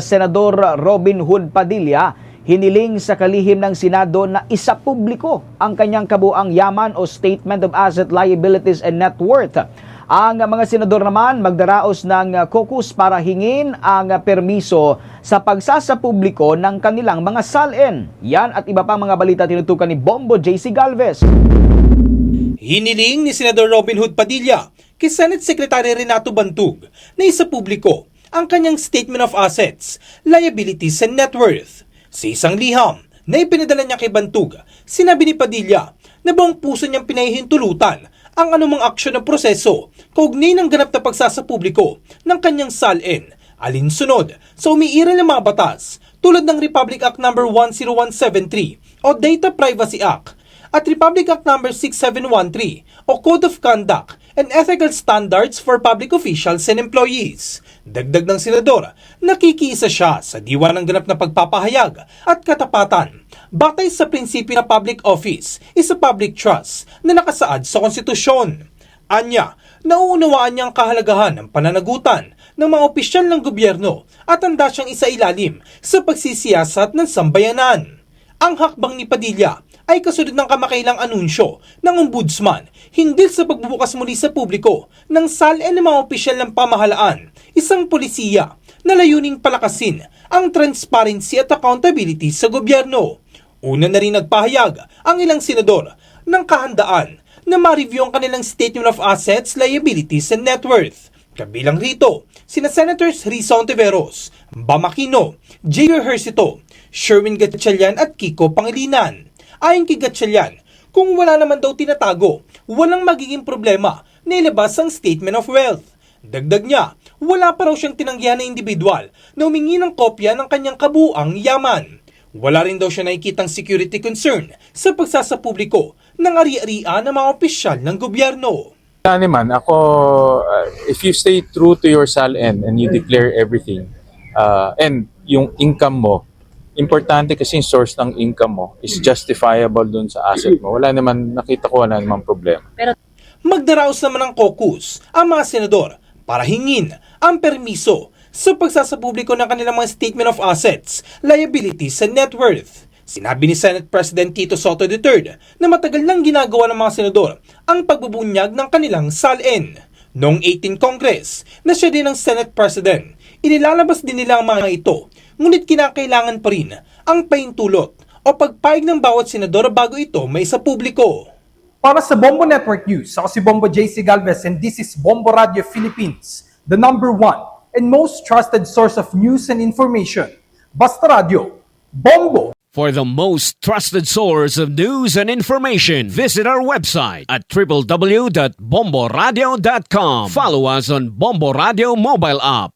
Senador Robin Hood Padilla hiniling sa kalihim ng Senado na isa publiko ang kanyang kabuang yaman o Statement of Asset Liabilities and Net Worth. Ang mga senador naman magdaraos ng caucus para hingin ang permiso sa pagsasapubliko ng kanilang mga salin. Yan at iba pang mga balita tinutukan ni Bombo JC Galvez. Hiniling ni Senador Robin Hood Padilla kay Senate Secretary Renato Bantug na isa publiko ang kanyang Statement of Assets, Liabilities and Net Worth. Sa isang liham na ipinadala niya kay Bantug, sinabi ni Padilla na buong puso niyang pinahihintulutan ang anumang aksyon ng proseso kaugnay ng ganap na pagsasapubliko ng kanyang salin alinsunod sa umiiral ng mga batas tulad ng Republic Act No. 10173 o Data Privacy Act at Republic Act No. 6713 o Code of Conduct and Ethical Standards for Public Officials and Employees. Dagdag ng senador, nakikiisa siya sa diwa ng ganap na pagpapahayag at katapatan batay sa prinsipyo na public office is a public trust na nakasaad sa konstitusyon. Anya, nauunawaan niya ang kahalagahan ng pananagutan ng mga opisyal ng gobyerno at handa siyang isailalim sa pagsisiyasat ng sambayanan. Ang hakbang ni Padilla ay kasunod ng kamakailang anunsyo ng ombudsman hindi sa pagbubukas muli sa publiko ng salin ng mga opisyal ng pamahalaan, isang polisiya na layuning palakasin ang transparency at accountability sa gobyerno. Una na rin nagpahayag ang ilang senador ng kahandaan na ma-review ang kanilang Statement of Assets, Liabilities and Net Worth. Kabilang rito, sina Senators Risa Ontiveros, Bamakino, J. Hercito, Sherwin Gatchalian at Kiko Pangilinan. Ayon kay Gatchalian, kung wala naman daw tinatago, walang magiging problema na ilabas ang Statement of Wealth. Dagdag niya, wala pa raw siyang tinanggihan na individual na humingi ng kopya ng kanyang kabuang yaman. Wala rin daw siya nakikitang security concern sa pagsasapubliko ng ari-arian ng mga opisyal ng gobyerno. Wala naman, ako, uh, if you stay true to your SALN and you declare everything, uh, and yung income mo, importante kasi yung source ng income mo is justifiable dun sa asset mo. Wala naman, nakita ko wala naman problema. Magdaraos naman ng caucus ang mga senador para hingin ang permiso sa pagsasapubliko ng kanilang mga Statement of Assets, Liabilities and Net Worth. Sinabi ni Senate President Tito Soto III na matagal nang ginagawa ng mga senador ang pagbubunyag ng kanilang salin. Noong 18 Congress na siya din ang Senate President, inilalabas din nila ang mga ito, ngunit kinakailangan pa rin ang paintulot o pagpayag ng bawat senador bago ito may sa publiko. Para sa Bombo Network News, ako si Bombo JC Galvez and this is Bombo Radio Philippines, the number one and most trusted source of news and information. Basta Radio, Bombo! For the most trusted source of news and information, visit our website at www.bomboradio.com. Follow us on Bombo Radio mobile app,